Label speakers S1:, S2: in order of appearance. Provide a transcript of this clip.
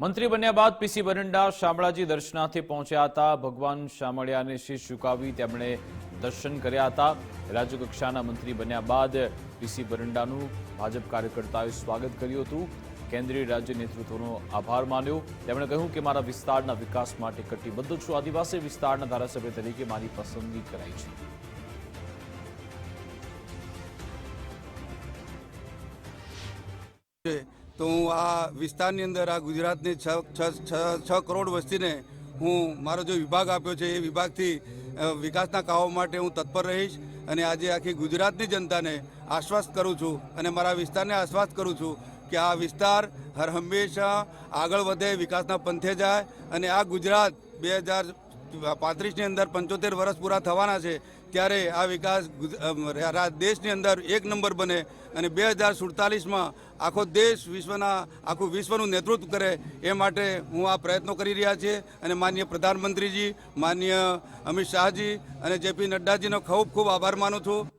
S1: મંત્રી બન્યા બાદ પીસી બરંડા શામળાજી દર્શનાર્થે પહોંચ્યા હતા. ભગવાન શામળિયાને શીશ ઝુકાવી તેમણે દર્શન કર્યા હતા. રાજ્યકક્ષાના મંત્રી બન્યા બાદ પીસી બરંડાનું ભાજપ કાર્યકર્તાઓએ સ્વાગત કર્યું હતું. કેન્દ્રીય રાજ્ય નેતૃત્વનો આભાર માન્યો. તેમણે કહ્યું કે મારા વિસ્તારના વિકાસ માટે કટિબદ્ધ છું. આદિવાસી વિસ્તારના ધારાસભ્ય તરીકે મારી પસંદગી કરાઈ છે.
S2: તો હું આ વિસ્તારની અંદર, આ ગુજરાતની છ, છ- છ- કરોડ વસ્તીને હું મારો જે વિભાગ આપ્યો છે, એ વિભાગથી વિકાસના કામો માટે હું તત્પર રહીશ અને આજે આખી ગુજરાતની જનતાને આશ્વાસ કરું છું અને મારા વિસ્તારને આશ્વાસ કરું છું કે આ વિસ્તાર હર હંમેશા આગળ વધે, વિકાસના પંથે જાય અને આ ગુજરાત બે હજાર પાંત્રીસની અંદર પંચોતેર વર્ષ પૂરા થવાના છે, ત્યારે આ વિકાસ દેશની અંદર એક નંબર બને અને બે હજાર સુડતાલીસમાં આખો દેશ વિશ્વના, આખું વિશ્વનું નેતૃત્વ કરે એ માટે હું આ પ્રયત્નો કરી રહ્યા છીએ અને માનનીય પ્રધાનમંત્રીજી માનનીય અમિત શાહજી અને જેપી નડ્ડાજીનો ખૂબ ખૂબ આભાર માનું છું.